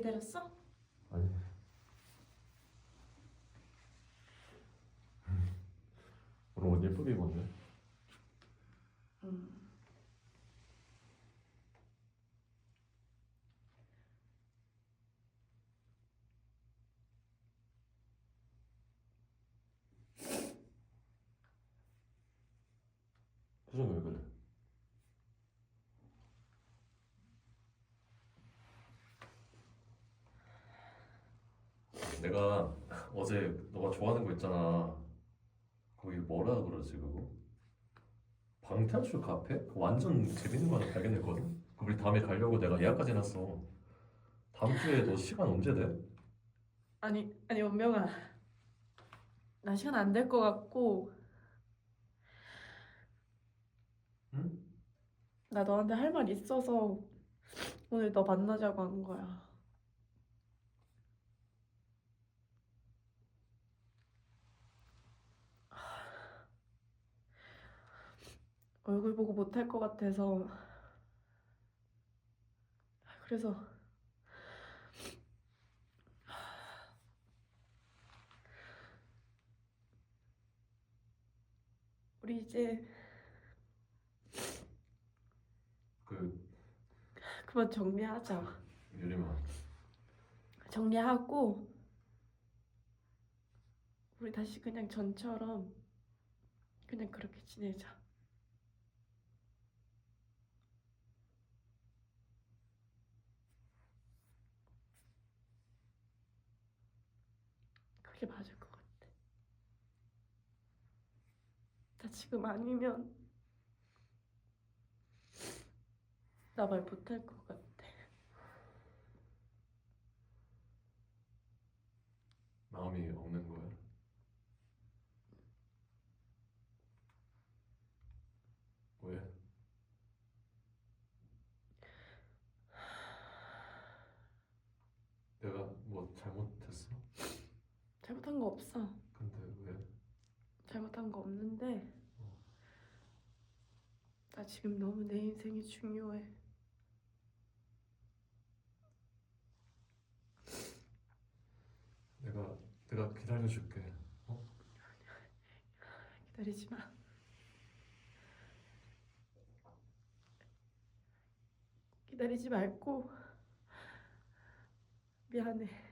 기다렸어? 아니. 오늘 옷 예쁘게 입었네. 음. 표정 왜 그래? 내가 어제 너가 좋아하는 거 있잖아. 거기 뭐라 그러지 그거? 방탄소 카페? 그거 완전 재밌는 거 하나 발견했거든. 그 우리 다음에 가려고 내가 예약까지 해놨어. 다음 주에 너 시간 언제 돼? 아니 아니 원명아 나 시간 안 될 것 같고 응? 나 너한테 할 말 있어서 오늘 너 만나자고 한 거야 얼굴 보고 못할 것 같아서 그래서 우리 이제 그 그만 정리하자. 유림아. 정리하고 우리 다시 그냥 전처럼 그냥 그렇게 지내자. 그게 맞을 것 같아. 나 지금 아니면 나 말 못할 것 같아. 마음이 없는 거야? 왜? 내가 뭐 잘못했어? 잘못한 거 없어. 근데 왜? 잘못한 거 없는데 나 지금 너무 내 인생이 중요해. 내가 내가 기다려줄게. 어? 기다리지 마. 기다리지 말고 미안해.